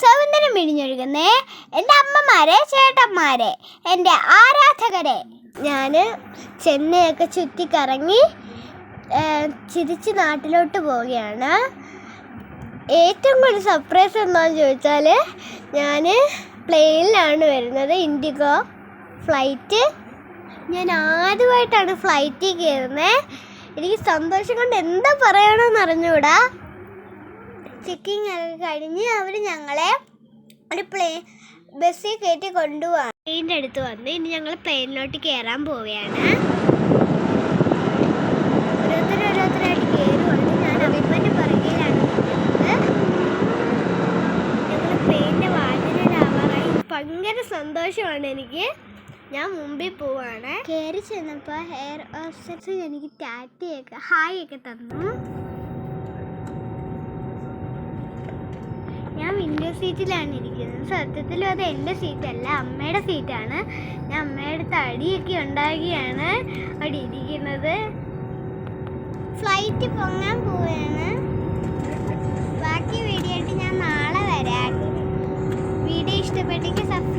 സൗന്ദര്യം പിടിഞ്ഞൊഴുകുന്നേ എന്റെ അമ്മമാരെ ചേട്ടന്മാരെ എന്റെ ആരാധകരെ. ഞാൻ ചെന്നൈയൊക്കെ ചുറ്റിക്കറങ്ങി ചിരിച്ച് നാട്ടിലോട്ട് പോവുകയാണ്. ഏറ്റവും കൂടുതൽ സർപ്രൈസ് എന്താണെന്ന് ചോദിച്ചാൽ ഞാൻ പ്ലെയിനിലാണ് വരുന്നത് ഇൻഡിഗോ ഫ്ലൈറ്റ് ഞാൻ ആദ്യമായിട്ടാണ് ഫ്ലൈറ്റിൽ കയറുന്നത് എനിക്ക് സന്തോഷം കൊണ്ട് എന്താ പറയണമെന്ന് അറിഞ്ഞൂടാ. ചെക്കിങ് ഒക്കെ കഴിഞ്ഞ് അവർ ഞങ്ങളെ ഒരു പ്ലേ ബസ്സിൽ കയറ്റി കൊണ്ടുപോകാം പ്ലെയിന്റെ അടുത്ത് വന്ന് ഇനി ഞങ്ങൾ പ്ലെയിനിലോട്ട് കയറാൻ പോവുകയാണ്. ഭയങ്കര സന്തോഷമാണ് എനിക്ക്. ഞാൻ മുമ്പിൽ പോവാണ്. കയറി ചെന്നപ്പോൾ ഹെയർ ഹോസ്റ്റസ് എനിക്ക് ടാറ്റയൊക്കെ ഹായ് ഒക്കെ തന്നു. വിൻഡോ സീറ്റിലാണ് ഇരിക്കുന്നത്. സത്യത്തിൽ അത് എന്റെ സീറ്റല്ല അമ്മയുടെ സീറ്റാണ് ഞാൻ അമ്മയുടെ തടിയൊക്കെ ഉണ്ടാകുകയാണ് അവിടെ ഇരിക്കുന്നത്. ഫ്ലൈറ്റ് പൊങ്ങാൻ പോവുകയാണ് ബാക്കി വീഡിയോ ആയിട്ട് ഞാൻ നാളെ വരാം. വീഡിയോ ഇഷ്ടപ്പെട്ടെങ്കിൽ സബ്സ്ക്രൈബ്